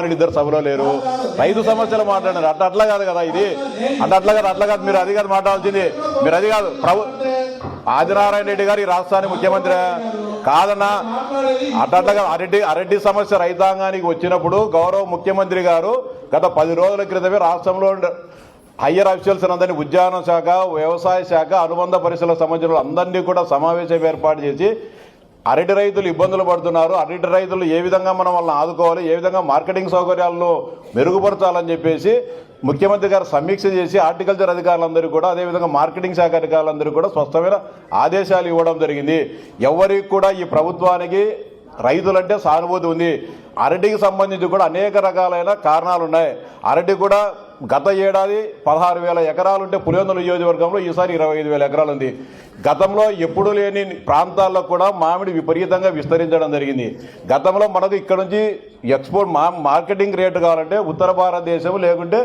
రెడ్డి ఇద్దరు సభలో లేరు. రైతు సమస్యలు మాట్లాడారు అట్లా అట్లా కాదు కదా ఇది. అంటే అట్లా కాదు అట్లా కాదు. మీరు అది కాదు మాట్లాడాల్సింది. మీరు అది కాదు. ప్రభు ఆదినారాయణ రెడ్డి గారు ఈ రాష్ట్రానికి ముఖ్యమంత్రి. కాదన్నా అట్లా అరెడ్డి అరెడ్డి సమస్య రైతాంగానికి వచ్చినప్పుడు గౌరవ ముఖ్యమంత్రి గారు గత పది రోజుల క్రితమే రాష్ట్రంలో హయ్యర్ అఫీషియల్స్ అందరినీ ఉద్యాన శాఖ వ్యవసాయ శాఖ అనుబంధ పరిశ్రమలకు సంబంధించిన అందరినీ కూడా సమావేశం ఏర్పాటు చేసి అరటి రైతులు ఇబ్బందులు పడుతున్నారు. అరటి రైతులు ఏ విధంగా మనం వాళ్ళని ఆదుకోవాలి ఏ విధంగా మార్కెటింగ్ సౌకర్యాలను మెరుగుపరచాలని చెప్పేసి ముఖ్యమంత్రి గారు సమీక్ష చేసి హార్టికల్చర్ అధికారులందరూ కూడా అదేవిధంగా మార్కెటింగ్ శాఖ అధికారులందరూ కూడా స్పష్టమైన ఆదేశాలు ఇవ్వడం జరిగింది. ఎవరికి కూడా ఈ ప్రభుత్వానికి రైతులంటే సానుభూతి ఉంది. అరటికి సంబంధించి కూడా అనేక రకాలైన కారణాలు ఉన్నాయి. అరటి కూడా గత ఏడాది పదహారు వేల ఎకరాలుంటే పులివెందుల నియోజకవర్గంలో ఈసారి ఇరవై ఐదు వేల ఎకరాలు ఉంది గతంలో ఎప్పుడూ లేని ప్రాంతాల్లో కూడా మామిడి విపరీతంగా విస్తరించడం జరిగింది. గతంలో మనకు ఇక్కడ నుంచి ఎక్స్పోర్ట్ మా మార్కెటింగ్ రేటు కావాలంటే ఉత్తర భారతదేశం లేకుంటే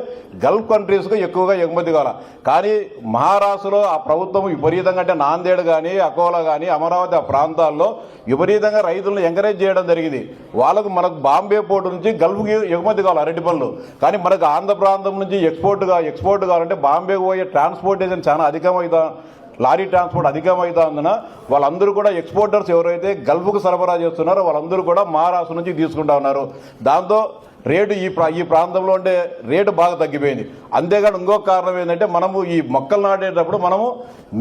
గల్ఫ్ కంట్రీస్కు ఎక్కువగా ఎగుమతి కావాలి. కానీ మహారాష్ట్రలో ఆ ప్రభుత్వం విపరీతంగా అంటే నాందేడ్ కానీ అకోలా కానీ అమరావతి ఆ ప్రాంతాల్లో విపరీతంగా రైతులను ఎంకరేజ్ చేయడం జరిగింది. వాళ్ళకు మనకు బాంబే పోర్టు నుంచి గల్ఫ్కి ఎగుమతి కావాలి అరటి పనులు కానీ మనకు ఆంధ్ర ప్రాంతం నుంచి ఎక్స్పోర్ట్గా ఎక్స్పోర్ట్ కావాలంటే బాంబేకి పోయే ట్రాన్స్పోర్టేషన్ చాలా అధికమవుతా లారీ ట్రాన్స్పోర్ట్ అధికమవుతుందన వాళ్ళందరూ కూడా ఎక్స్పోర్టర్స్ ఎవరైతే గల్ఫ్కు సరఫరా చేస్తున్నారో వాళ్ళందరూ కూడా మహారాష్ట్ర నుంచి తీసుకుంటా ఉన్నారు. దాంతో రేటు ఈ ప్రా ఈ ప్రాంతంలో ఉండే రేటు బాగా తగ్గిపోయింది. అంతేగాని ఇంకొక కారణం ఏంటంటే మనము ఈ మొక్కలు నాటేటప్పుడు మనము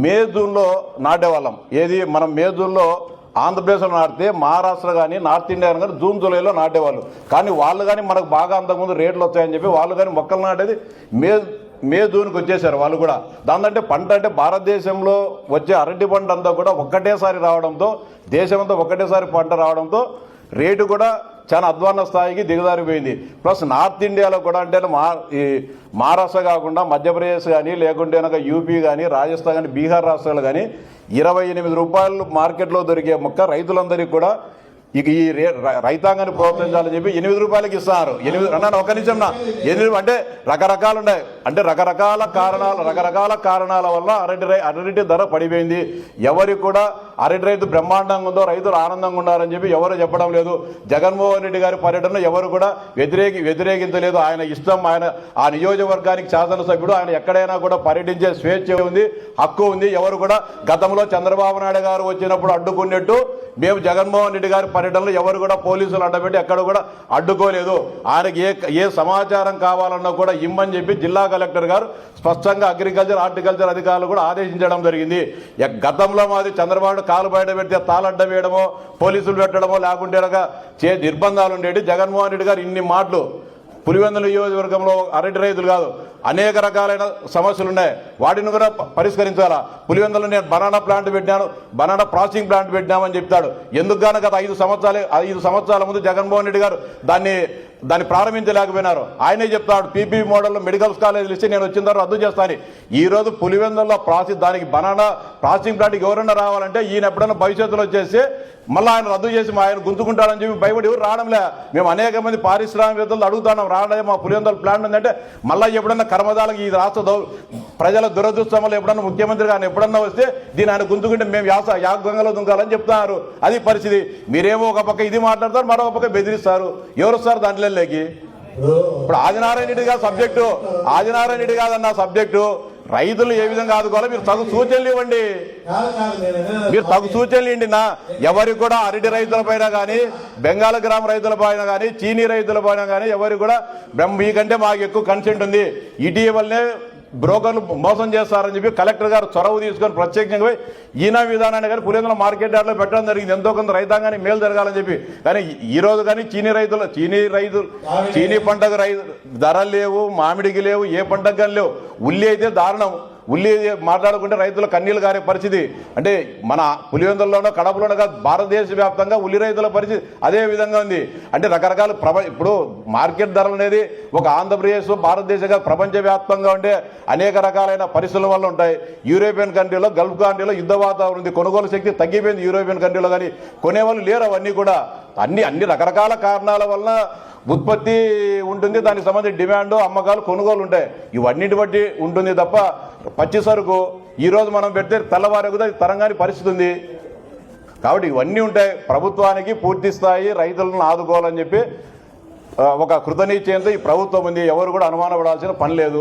మే జూన్లో నాటేవాళ్ళం. ఏది మనం మే జూన్లో ఆంధ్రప్రదేశ్లో నాటితే మహారాష్ట్ర కానీ నార్త్ ఇండియా కానీ జూన్ జూలైలో నాటేవాళ్ళు. కానీ వాళ్ళు కానీ మనకు బాగా అంతకుముందు రేట్లు వచ్చాయని చెప్పి వాళ్ళు కానీ మొక్కలు నాటేది మే మే జూన్కి వచ్చేసారు వాళ్ళు కూడా. దాంతో పంట అంటే భారతదేశంలో వచ్చే అరటి పంట అంతా కూడా ఒక్కటేసారి రావడంతో దేశమంతా ఒక్కటేసారి పంట రావడంతో రేటు కూడా చాలా అధ్వాన్న స్థాయికి దిగజారిపోయింది. ప్లస్ నార్త్ ఇండియాలో కూడా అంటే మా ఈ మహారాష్ట్ర కాకుండా మధ్యప్రదేశ్ కానీ లేకుంటే కనుక యూపీ కానీ రాజస్థాన్ కానీ బీహార్ రాష్ట్రాలు కానీ ఇరవై ఎనిమిది రూపాయలు మార్కెట్లో దొరికే మొక్క రైతులందరికీ కూడా ఇక ఈ రైతాంగాన్ని ప్రోత్సహించాలని చెప్పి ఎనిమిది రూపాయలకి ఇస్తున్నారు ఎనిమిది అన్నాను ఒక నిమిషం నా. ఎనిమిది అంటే రకరకాలు ఉన్నాయి. అంటే రకరకాల కారణాలు రకరకాల కారణాల వల్ల అరటి అరటి ధర పడిపోయింది. ఎవరికి కూడా అరటి రైతు బ్రహ్మాండంగా ఉందో రైతులు ఆనందంగా ఉన్నారని చెప్పి ఎవరు చెప్పడం లేదు. జగన్మోహన్ రెడ్డి గారి పర్యటన ఎవరు కూడా వ్యతిరేకి వ్యతిరేకించలేదు. ఆయన ఇష్టం ఆయన ఆ నియోజకవర్గానికి శాసనసభ్యుడు ఆయన ఎక్కడైనా కూడా పర్యటించే స్వేచ్ఛ ఉంది హక్కు ఉంది. ఎవరు కూడా గతంలో చంద్రబాబు నాయుడు గారు వచ్చినప్పుడు అడ్డుకున్నట్టు మేము జగన్మోహన్ రెడ్డి గారి పర్యటనలో ఎవరు కూడా పోలీసులు అడ్డబెట్టి ఎక్కడ కూడా అడ్డుకోలేదు. ఆయనకి ఏ ఏ సమాచారం కావాలన్నా కూడా ఇమ్మని చెప్పి జిల్లా కలెక్టర్ గారు స్పష్టంగా అగ్రికల్చర్ హార్టికల్చర్ అధికారులు కూడా ఆదేశించడం జరిగింది. గతంలో మాది చంద్రబాబు కాలు బయట పెడితే తాళడ్డ వేయడమో పోలీసులు పెట్టడమో లేకుంటే చే నిర్బంధాలు ఉండేవి జగన్మోహన్ రెడ్డి గారు ఇన్ని మాటలు. పులివెందుల నియోజకవర్గంలో అరటి రైతులు కాదు అనేక రకాలైన సమస్యలు ఉన్నాయి. వాటిని కూడా పరిష్కరించాలా? పులివెందులో నేను బనానా ప్లాంట్ పెట్టాను బనానా ప్రాసెసింగ్ ప్లాంట్ పెట్టినామని చెప్తాడు. ఎందుకు గాను గత ఐదు సంవత్సరాలు ఐదు సంవత్సరాల ముందు జగన్మోహన్ రెడ్డి గారు దాన్ని దాన్ని ప్రారంభించలేకపోయినారు. ఆయనే చెప్తాడు పీపీ మోడల్లో మెడికల్ కాలేజ్ ఇస్తే నేను వచ్చిన తర్వాత రద్దు చేస్తాను. ఈ రోజు పులివెందుల్లో ప్రాసెస్ దానికి బనానా ప్రాసెసింగ్ ప్లాంట్కి ఎవరైనా రావాలంటే ఈయన ఎప్పుడైనా భవిష్యత్తులో వచ్చేసి మళ్ళీ ఆయన రద్దు చేసి మా ఆయన గుంజుకుంటాడని చెప్పి భయపడి ఎవరు రావడంలే. మేము అనేక మంది పారిశ్రామికవేత్తలు అడుగుతున్నాం రావడం మా పులివెందుల ప్లాన్ ఉందంటే మళ్ళీ ఎప్పుడన్నా కర్మదాలకు ఈ రాష్ట్ర దౌ ప్రజల దురదృష్టం వల్ల ఎప్పుడన్నా ముఖ్యమంత్రి కానీ ఎప్పుడన్నా వస్తే దీని ఆయన గుంజుకుంటే మేము యాస యాగంగలో దుంకాలని చెప్తున్నారు. అది పరిస్థితి. మీరేమో ఒక పక్క ఇది మాట్లాడతారు మరో పక్క బెదిరిస్తారు. ఎవరు సార్ దాంట్లో? దాంట్లోకి ఇప్పుడు ఆదినారాయణ రెడ్డి గారు సబ్జెక్టు. ఆదినారాయణ రెడ్డి కాదన్న సబ్జెక్టు. రైతులు ఏ విధంగా ఆదుకోవాలో మీరు తగు సూచనలు ఇవ్వండి. మీరు తగు సూచనలు ఇవ్వండి నా. ఎవరికి కూడా అరటి రైతుల పైన కానీ బెంగాల్ గ్రామ రైతుల పైన కానీ చీనీ రైతుల పైన కానీ ఎవరికి కూడా బ్రహ్మ మీకంటే మాకు ఎక్కువ కన్సెంట్ ఉంది. ఇటీవలనే బ్రోకర్లు మోసం చేస్తారని చెప్పి కలెక్టర్ గారు చొరవ తీసుకొని ప్రత్యేకంగా పోయి ఈనా విధానాన్ని కానీ పులివెందుల మార్కెట్ యార్డ్లో పెట్టడం జరిగింది. ఎంతో కొంత రైతాంగానికి మేలు జరగాలని చెప్పి. కానీ ఈ రోజు కానీ చీనీ రైతులు చీనీ రైతులు చీనీ పంటకు రైతు ధరలు లేవు మామిడికి లేవు ఏ పంటకు కానీ లేవు. ఉల్లి అయితే దారుణం. ఉల్లి మాట్లాడుకుంటే రైతుల కన్నీళ్ళు గారే పరిస్థితి. అంటే మన పులివెందుల్లోనో కడపలోనో కాదు భారతదేశ వ్యాప్తంగా ఉల్లి రైతుల పరిస్థితి అదే విధంగా ఉంది. అంటే రకరకాల ప్రప ఇప్పుడు మార్కెట్ ధరలు అనేది ఒక ఆంధ్రప్రదేశ్ భారతదేశంగా ప్రపంచవ్యాప్తంగా ఉండే అనేక రకాలైన పరిస్థితుల వల్ల ఉంటాయి. యూరోపియన్ కంట్రీలో గల్ఫ్ కంట్రీలో యుద్ధ వాతావరణం ఉంది. కొనుగోలు శక్తి తగ్గిపోయింది యూరోపియన్ కంట్రీలో కానీ. కొనేవాళ్ళు లేరు అవన్నీ కూడా. అన్ని అన్ని రకరకాల కారణాల వలన ఉత్పత్తి ఉంటుంది దానికి సంబంధించి డిమాండ్ అమ్మకాలు కొనుగోలు ఉంటాయి. ఇవన్నిటి బట్టి ఉంటుంది తప్ప పచ్చి సరుకు ఈరోజు మనం పెడితే తెల్లవారు కూడా తరంగాని పరిస్థితి ఉంది. కాబట్టి ఇవన్నీ ఉంటాయి. ప్రభుత్వానికి పూర్తి స్థాయి రైతులను ఆదుకోవాలని చెప్పి ఒక కృతనిశ్చయంతో ఈ ప్రభుత్వం ఉంది ఎవరు కూడా అనుమానపడాల్సిన పని లేదు.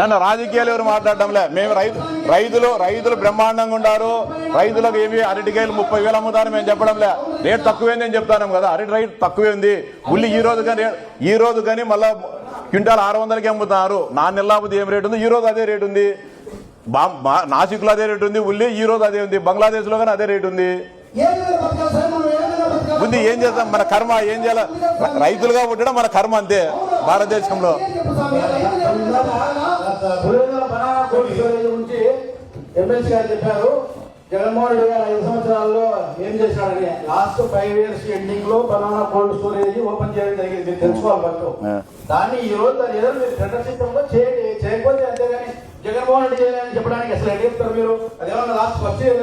నన్ను రాజకీయాలు ఎవరు మాట్లాడడంలే? మేము రైతు రైతులు రైతులు బ్రహ్మాండంగా ఉండారు. రైతులకు ఏమి అరటికాయలు ముప్పై వేలు అమ్ముతారు మేము చెప్పడంలే. రేట్ తక్కువైంది అని చెప్తాను కదా అరటి రైట్ తక్కువే ఉంది ఉల్లి ఈ రోజు కానీ ఈ రోజు కానీ మళ్ళా క్వింటాల్ ఆరు వందలకి అమ్ముతున్నారు. నా నెల్లాబుద్ధి ఏం రేట్ ఉంది? ఈ రోజు అదే రేట్ ఉంది. నాసిక్లో అదే రేట్ ఉంది. ఉల్లి ఈ రోజు అదే ఉంది. బంగ్లాదేశ్లో కానీ అదే రేట్ ఉంది. మనం ఏ చేస్తాం మన కర్మ ఏం చేయాలి? రైతులుగా పుట్టడం మన కర్మ అంతే. భారతదేశంలో. ఎమ్మెల్సీ గారు చెప్పారు. జగన్మోహన్ రెడ్డి గారు ఐదు సంవత్సరాల్లో ఏం చేశాడని. లాస్ట్ ఫైవ్ ఇయర్స్ ఎండింగ్లో బనానా కోల్డ్ స్టోరేజ్ ఓపెన్ చేయడం జరిగింది. మీరు తెలుసుకోవాలి ఫస్ట్. దాన్ని ఈ రోజు ఏదో మీరు టెండర్ సిస్టమ్లో చేయండి. చేయాలని చెప్పడానికి అసలు ఎట్లా చెప్తారు మీరు? అదేమన్నా లాస్ట్ ఫస్ట్ ఇయర్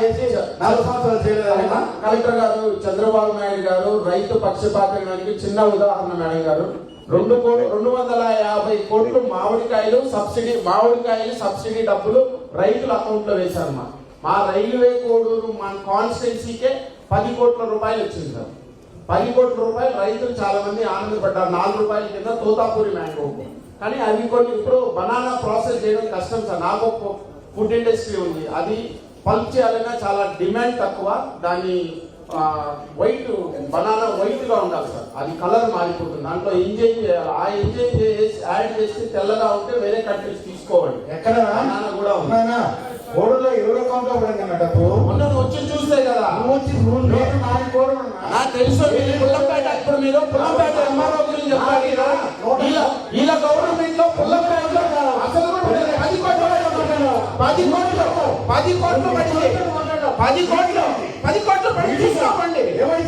చేసి నాలుగు సంవత్సరాలు చేయలేదు? కలెక్టర్ గారు చంద్రబాబు నాయుడు గారు రైతు పక్షపాతానికి చిన్న ఉదాహరణ మేడం గారు. రెండు కోట్లు రెండు వందల యాభై కోట్లు మామిడికాయలు సబ్సిడీ మామిడికాయలు సబ్సిడీ డబ్బులు రైతుల అకౌంట్లో వేశారు మా మా రైల్వే కోడూరు మన కాన్స్టిట్యున్సీకే పది కోట్ల రూపాయలు వచ్చింది సార్. పది కోట్ల రూపాయలు రైతులు చాలా మంది ఆనందపడ్డారు. నాలుగు రూపాయల కింద తోతాపూరి మ్యాంగో. కానీ అవి కొన్ని ఇప్పుడు బనానా ప్రాసెస్ చేయడం కష్టం సార్. నాకు ఫుడ్ ఇండస్ట్రీ ఉంది. అది పల్ప్ చేయాలన్నా చాలా డిమాండ్ తక్కువ. దాని వైట్ బనానా వైట్గా ఉండాలి సార్. అది కలర్ మారిపోతుంది. దాంట్లో ఇంజన్ చేయాలి. ఆ ఇంజన్ చేసి యాడ్ చేసి తెల్లగా ఉంటే వేరే కంట్రీస్ తీసుకోవాలి. ఎక్కడ? కూడా ఉంది. కోడూరులో ఎవరు అకౌంట్లో పడింది అన్న డబ్బు మొన్న నువ్వు వచ్చి చూస్తే కదా. నాకు తెలుసు పుల్లంపేట ఇప్పుడు మీరు పుల్లంపేట ఎంఆర్ఓ గురించి చెప్పాలి వీళ్ళ గవర్నమెంట్లో పుల్లంపేటలో అసలు పది కోట్లు పది కోట్లు పది కోట్లు పడింది. పది కోట్లు పది కోట్లు పడి తీసుకోకండి ఏమని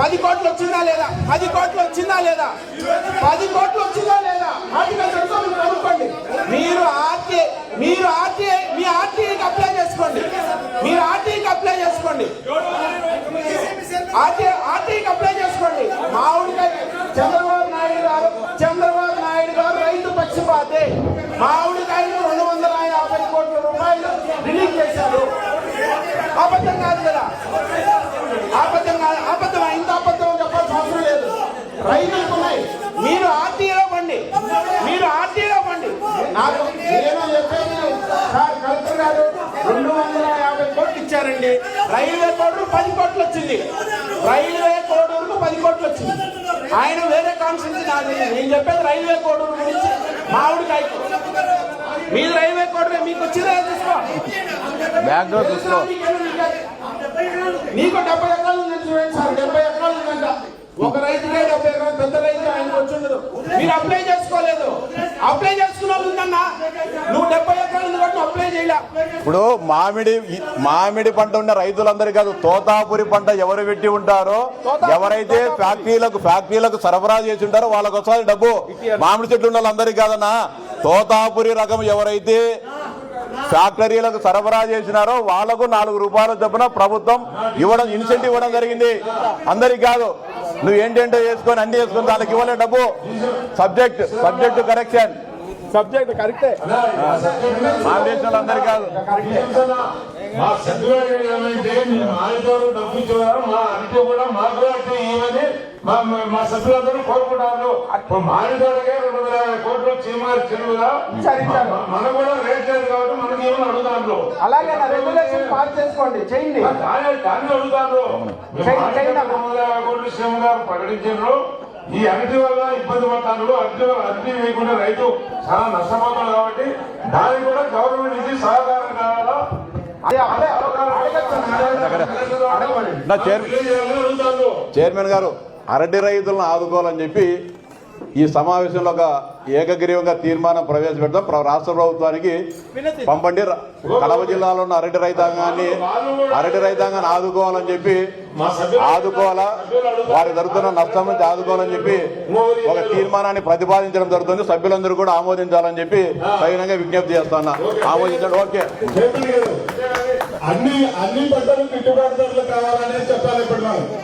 పది కోట్లు వచ్చిందా లేదా? పది కోట్లు వచ్చిందా లేదా? పది కోట్లు వచ్చిందా లేదా? మీరు కనుక్కోండి. మీరు ఆర్టీ మీరు ఆర్టీ మీ ఆర్టీకి అప్లై చేసుకోండి. మీరు ఆర్టీకి అప్లై చేసుకోండి. ఆర్టీ ఆర్టీకి అప్లై చేసుకోండి. మామిడికాయ చంద్రబాబు నాయుడు గారు చంద్రబాబు నాయుడు గారు రైతు పక్షపాతే. మామిడికాయలు రెండు వందల యాభై కోట్ల రూపాయలు రిలీజ్ చేశారు. అబద్ధం కాదు కదా. రైతులకు ఉన్నాయి మీరు ఆర్టీలో పండి. మీరు ఆర్టీలో పండి. నాకు నేను చెప్పేది సార్ కలెక్టర్ గారు రెండు వందల యాభై కోట్లు ఇచ్చారండి. రైల్వే కోడూరు పది కోట్లు వచ్చింది. రైల్వే కోడూరుకు పది కోట్లు వచ్చింది. ఆయన వేరే కాన్స్టిట్యూన్సీ నాది నేను చెప్పేది రైల్వే కోడూరు గురించి మామిడికాయకు. మీది రైల్వే కోడూరు మీకు వచ్చిందా తీసుకో. బ్యాక్గ్రౌండ్ నీకు డెబ్బై ఎకరాలు ఉందని చూడండి సార్ డెబ్బై ఎకరాలు ఉందంట. ఒక రైతుకే డెబ్బై ఎకరాలు పెద్ద రైతు వచ్చిండదు మీరు అప్లై చేసుకోలేదు. అప్లై చేసుకున్న వాళ్ళు ఉందన్నా నువ్వు డెబ్బై ఎకరాలు కాబట్టి అప్లై చేయలే. ఇప్పుడు మామిడి మామిడి పంట ఉన్న రైతులందరికీ కాదు తోతాపురి పంట ఎవరు పెట్టి ఉంటారో ఎవరైతే ఫ్యాక్టరీలకు ఫ్యాక్టరీలకు సరఫరా చేసి ఉంటారో వాళ్ళకి వస్తుంది డబ్బు. మామిడి చెట్లు ఉన్న వాళ్ళందరికీ కాదన్నా తోతాపురి రకం ఎవరైతే ఫ్యాక్టరీలకు సరఫరా చేసినారో వాళ్ళకు నాలుగు రూపాయల చొప్పున ప్రభుత్వం ఇవ్వడం ఇన్సెంటివ్ ఇవ్వడం జరిగింది. అందరికి కాదు నువ్వు ఏంటంటో చేసుకొని అన్ని చేసుకొని దానికి ఇవ్వలే డబ్బు. సబ్జెక్ట్ సబ్జెక్ట్ కరెక్షన్ సబ్జెక్ట్ కరెక్టే మా దేశంలో అందరికి కాదు. మా ఏమంటే మీ డబ్బు ఇచ్చేవారు మా కూడా మాకు మా మా- మా సభ్యులందరూ కోరుకుంటారు. ఇప్పుడు మానిటోరుకే రెండు వందల యాభై కోట్లు చీమారి చెరువుగా. మనకు కూడా రేట్ లేదు కాబట్టి మనకి ఏమని అడుగుతాను అలాగే రెగ్యులేషన్ పాస్ చేసుకోండి చేయండి. కానీ దాన్ని అడుగుతాను గారు ప్రకటించారు. ఈ అరటి వల్ల ఇబ్బంది పడతారు అరటి వల్ల అరటి వేయకుండా రైతు చాలా నష్టపోతాడు కాబట్టి దానికి కూడా గవర్నమెంట్ ఇది సహకారం కావాలా? చైర్మన్ గారు అరటి రైతులను ఆదుకోవాలని చెప్పి ఈ సమావేశంలో ఒక ఏకగ్రీవంగా తీర్మానం ప్రవేశపెడతాం ప్ర- రాష్ట్ర ప్రభుత్వానికి పంపండి. కడప జిల్లాలో ఉన్న అరటి రైతాంగాన్ని అరటి రైతాంగాన్ని ఆదుకోవాలని చెప్పి ఆదుకోవాలా? వారి జరుగుతున్న నష్టం నుంచి ఆదుకోవాలని చెప్పి ఒక తీర్మానాన్ని ప్రతిపాదించడం జరుగుతుంది. సభ్యులందరూ కూడా ఆమోదించాలని చెప్పి తగినంగా విజ్ఞప్తి చేస్తున్నా ఆమోదించండి. ఓకే.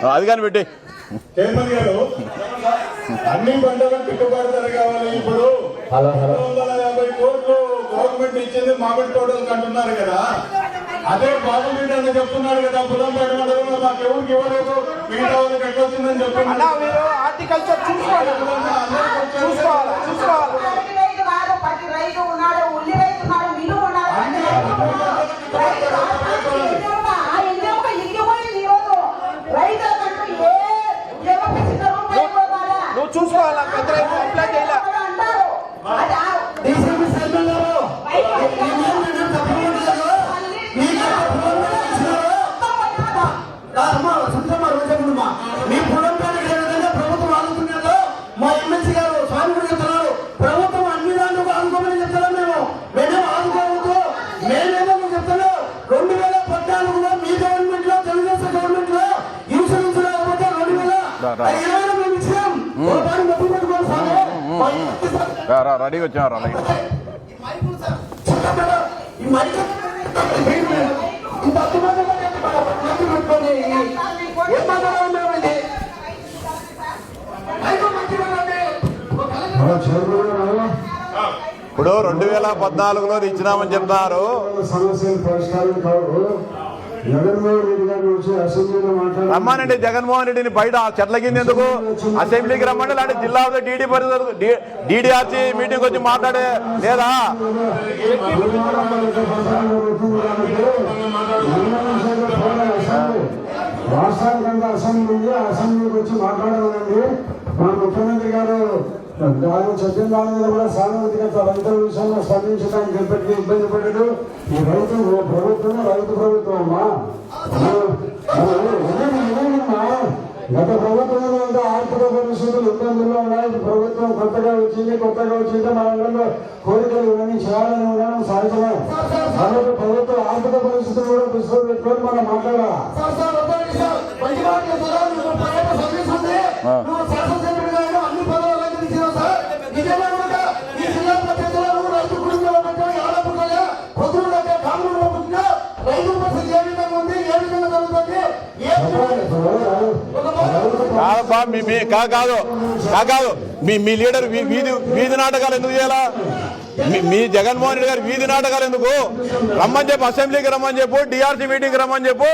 అది కానీ పెట్టి చైర్మన్ గారు అన్ని పంటలకు గిట్టుబాటు ధర కావాలి ఇప్పుడు. రెండు వందల యాభై కోట్లు గవర్నమెంట్ ఇచ్చింది మామిడి తోటలకు అంటున్నారు కదా. అదే బాబుబిడ్డ అని చెప్తున్నాడు కదా పులంపేట మండలంలో మాకు ఎవరికి ఇవ్వలేదు మిగతా వాళ్ళకి ఎక్కడ వచ్చిందని మీరు హార్టికల్చర్ చూసుకోవాలి. చూసుకోవాలి చూసుకోవాలి. రైతు ఉన్నాడు ఉల్లి రైతు ఉన్నాడు మిల్లు ఉన్నాడు రోజమ్మా. మీ ఏ విధంగా ప్రభుత్వం ఆదుకున్నదో మా ఎమ్మెల్సీ గారు స్వామి కూడా చెప్తున్నారు. ప్రభుత్వం అన్ని దాంట్లో ఆదుకోమని చెప్తున్నాం మేము. మేమేమో ఆదుకోవద్దు. మేమేమో మీకు చెప్తున్నాం. రెండు వేల పద్నాలుగులో మీ గవర్నమెంట్లో తెలుగుదేశం గవర్నమెంట్లో ఇన్సూరెన్స్ లేకపోతే రెండు వేల. ఇరవై మేము ఇచ్చినాం. ఒక దాన్ని మొత్తం పెట్టుకోవాలి స్వామి మా ఎమ్మెల్సీ సార్ రా, రా రెడీగా వచ్చారా ఈ మైక్ ఇంత అద్భుతంగా ఇప్పుడు రెండు వేల పద్నాలుగులో ఇచ్చినామని చెప్తారు సమస్యలు పరిష్కారం కావు జగన్మోహన్ రమ్మానండి జగన్మోహన్ రెడ్డిని బయట చెట్ల కింద ఎందుకు అసెంబ్లీకి రమ్మండి లేదంటే జిల్లా డీడీ పరిధి డీడీఆర్సీ మీటింగ్ వచ్చి మాట్లాడే లేదా? రాష్ట్రానికంతా అసెంబ్లీ అసెంబ్లీకి వచ్చి మాట్లాడాలండి మా ముఖ్యమంత్రి గారు గారు చెప్పిన దాని మీద కూడా సానుభూతిగా రైతుల విషయంలో స్పందించడానికి ఎప్పటికీ ఇబ్బంది పడ్డాడు ఈ రైతు ప్రభుత్వం రైతు ప్రభుత్వం అమ్మా మనం- మనం వినండి, వినండమ్మా. గత ప్రభుత్వంలో అంతా ఆర్థిక పరిస్థితులు ఇబ్బందుల్లో ఉన్నాయి. ప్రభుత్వం కొత్తగా వచ్చింది కొత్తగా వచ్చింది. మన అందరిలో కోరికలు ఇవన్నీ చేయాలని ఉండడం సహజమే కాబట్టి ప్రభుత్వ ఆర్థిక పరిస్థితులు కూడా దృష్టిలో పెట్టుకొని మనం మాట్లాడాలి? కాదబ్బా మీ మీ కాదు కాదు. మీ మీ లీడర్ వీధి వీధి నాటకాలు ఎందుకు చేయాలా? మీ- మీ జగన్మోహన్ రెడ్డి గారు వీధి నాటకాలు ఎందుకు? రమ్మని చెప్పు అసెంబ్లీకి రమ్మని చెప్పు డిఆర్సీ మీటింగ్కి రమ్మని చెప్పు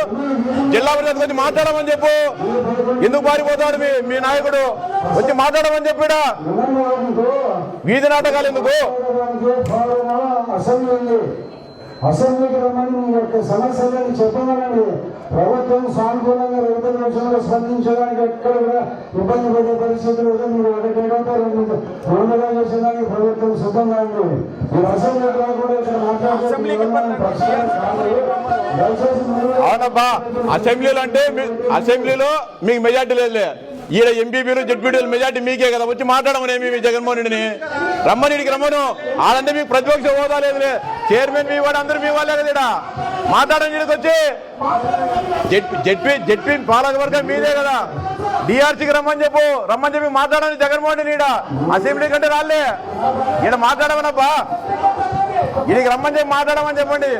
జిల్లా పరిషత్ వచ్చి మాట్లాడమని చెప్పు. ఎందుకు పారిపోతాడు మీ మీ నాయకుడు? వచ్చి మాట్లాడమని చెప్పాడా వీధి నాటకాలు ఎందుకు? అసెంబ్లీకి రమ్మని మీ యొక్క సమస్యలను చెప్పమనండి. ప్రభుత్వం సానుకూలంగా రైతుల విషయంలో స్పందించడానికి ఎక్కడ కూడా ఇబ్బంది పడే పరిస్థితులు మీరు ఒకటి రెండుగా చేసేదానికి ప్రభుత్వం సిద్ధంగా ఉంది. మీరు ఇక్కడ అసెంబ్లీకి మాట్లాడుతున్నారు అసెంబ్లీలో అంటే మీ- అసెంబ్లీలో మీకు మెజార్టీ లేదులే. ఈడ ఎంపీపీలు జడ్పీటీలు మెజార్టీ మీకే కదా. వచ్చి మాట్లాడమని ఏమి జగన్మోహన్ రెడ్డిని రమ్మని ఇడికి రమ్మను. ఆడంటే మీకు ప్రతిపక్ష హోదా లేదులే. చైర్మన్ మీ వాడు అందరూ మీ వాళ్ళే కదా ఈడ. మాట్లాడని ఇక్కడికి వచ్చి. జడ్పీ జడ్పీ పాలకవర్గం వర్గం మీదే కదా. డిఆర్సీకి రమ్మని చెప్పు. రమ్మని చెప్పి మాట్లాడని జగన్మోహన్ రెడ్డి ఈడ. అసెంబ్లీ కంటే రాలే. ఈడ మాట్లాడమనబ్బా. ఇడికి రమ్మని చెప్పి మాట్లాడమని చెప్పండి.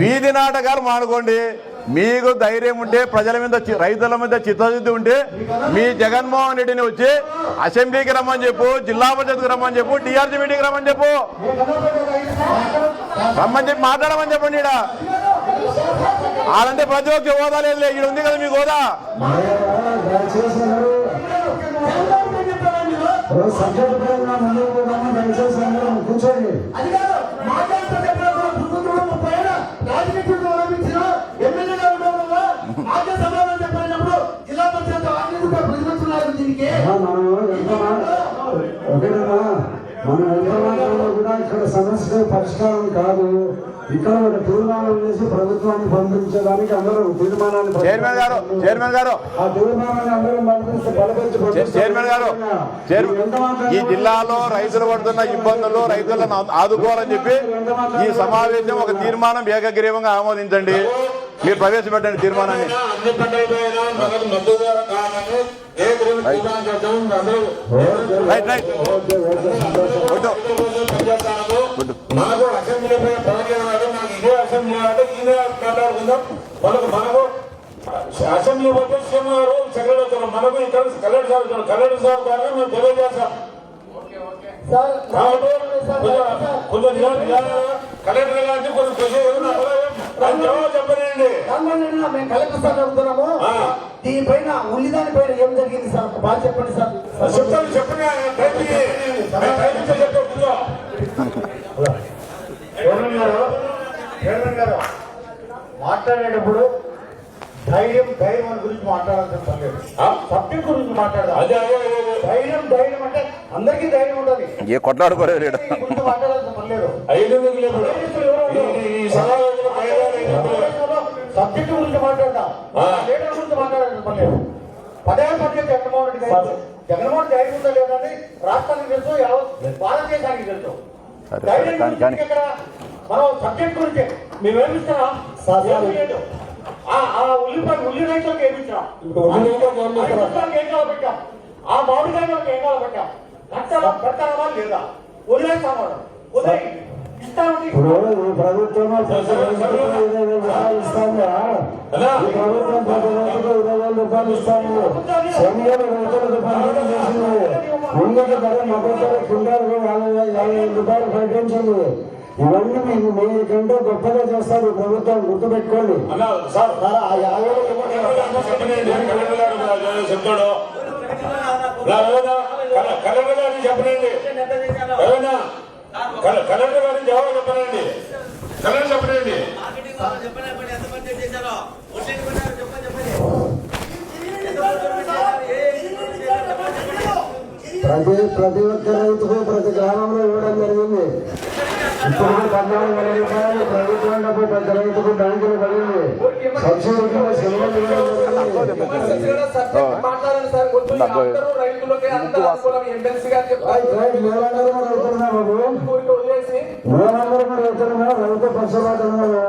వీధి నాటకాలు మానుకోండి. మీకు ధైర్యం ఉంటే ప్రజల మీద చి- రైతుల మీద చిత్తశుద్ధి ఉంటే మీ జగన్మోహన్ రెడ్డిని వచ్చి అసెంబ్లీకి రమ్మని చెప్పు జిల్లా పరిషత్కి రమ్మని చెప్పు టీఆర్జీ మీటింగ్కి రమ్మని చెప్పు. రమ్మని చెప్పి మాట్లాడమని చెప్పండి ఈడ. ఆడంటే ఒక్క హోదా లేదు ఇక్కడ ఉంది కదా మీకు హోదా. కూర్చోండి. సమస్య పరిష్కారం కాదు. ఇక్కడ ఒక తీర్మానం చేసి ప్రభుత్వాన్ని పంపించడానికి అందరూ తీర్మానాన్ని. చైర్మన్ గారు చైర్మన్ గారు. ఆ తీర్మానాన్ని అందరూ పంపిస్తే బలపరిచి. చైర్మన్ గారు ఈ జిల్లాలో రైతులు పడుతున్న ఇబ్బందులు రైతులను ఆదుకోవాలని చెప్పి ఈ సమావేశం ఒక తీర్మానం ఏకగ్రీవంగా ఆమోదించండి. మీరు ప్రవేశపెట్టండి తీర్మానాన్ని. Right right. పనిచేస్తాను మనకు కళ్యాణ్ గారు నాకు ఇదే అసెంబ్లీ చేయాలంటే ఈయన మాట్లాడుకుందాం మనకు మనకు అసెంబ్లీ పోతే సీఎం గారు సెక్రటరీ మనకు ఇక్కడ కలెక్టర్ సార్ ఉంటారు. కలెక్టర్ సార్ ద్వారా మేము తెలియజేస్తాం. కాబట్టి కొంచెం కలెక్టర్ చెప్పనండి మేము కలెక్టర్ సార్. దీనిపైన ఉల్లిదాని పైన ఏం జరిగింది సార్? బాగా చెప్పండి సార్. చెప్తాను చెప్పండి. గారు చైర్మన్ గారు మాట్లాడేటప్పుడు ధైర్యం ధైర్యం అని గురించి మాట్లాడాల్సిన పని లేదు? సబ్జెక్ట్ గురించి అదే ధైర్యం ధైర్యం అంటే అందరికీ ధైర్యం ఉంటుంది. ఏ కొట్లాడుకోలేదు మాట్లాడాల్సిన పని లేదు? సబ్జెక్ట్ గురించి మాట్లాడదాం. లీడర్ గురించి మాట్లాడాల్సిన పని లేదు. పదే పదే జగన్మోహన్ రెడ్డి గారు జగన్మోహన్ ధైర్యం ఉందా లేదని రాష్ట్రానికి తెలుసు భారతదేశానికి తెలుసు. ధైర్యం మనం సబ్జెక్ట్ గురించి మేమేమిస్తున్నా ఏమీ లేదు ఆ ఆ ఉల్లిపాయ ఉల్లి రైతులకు ఏమిచ్చినాం ఏం కావాలబెట్టాం ఆ మామిడికాయలకు ఏం కావాలబెట్టాం కట్టాలా కట్టాలా లేదా? వదిలేస్తామా వదిలే ఇప్పుడు ఈ ప్రభుత్వం ప్రతి రైతుకు ఇరవై వేల రూపాయలు ఇస్తాందా? ఈ ప్రభుత్వం ప్రతి రైతుకు ఇరవై వేల రూపాయలు ఇస్తాము శనివారం రైతులకు పంపిణీ చేసింది. ముందుకు ధర మొదటి కింటాలకు యాభై వేల యాభై వేల రూపాయలు ప్రకటించింది. ఇవన్నీ మీకు మీకంటే గొప్పగా చేస్తారు ఈ ప్రభుత్వం గుర్తుపెట్టుకోండి. చెప్తాడు. కలెక్టర్ గారిని చెప్పనండి. కలెక్టర్ గారిని జవాబు చెప్పనండి? కలెక్టర్ చెప్పనండి. ప్రతి ప్రతి ఒక్క రైతుకు ప్రతి గ్రామంలో ఇవ్వడం జరిగింది. ఇప్పుడు పద్నాలుగు ప్రభుత్వం డబ్బు రైతుకు బ్యాంకులు సబ్సిడీ కొంచెం అందరూ రైతు పక్షపాతంగా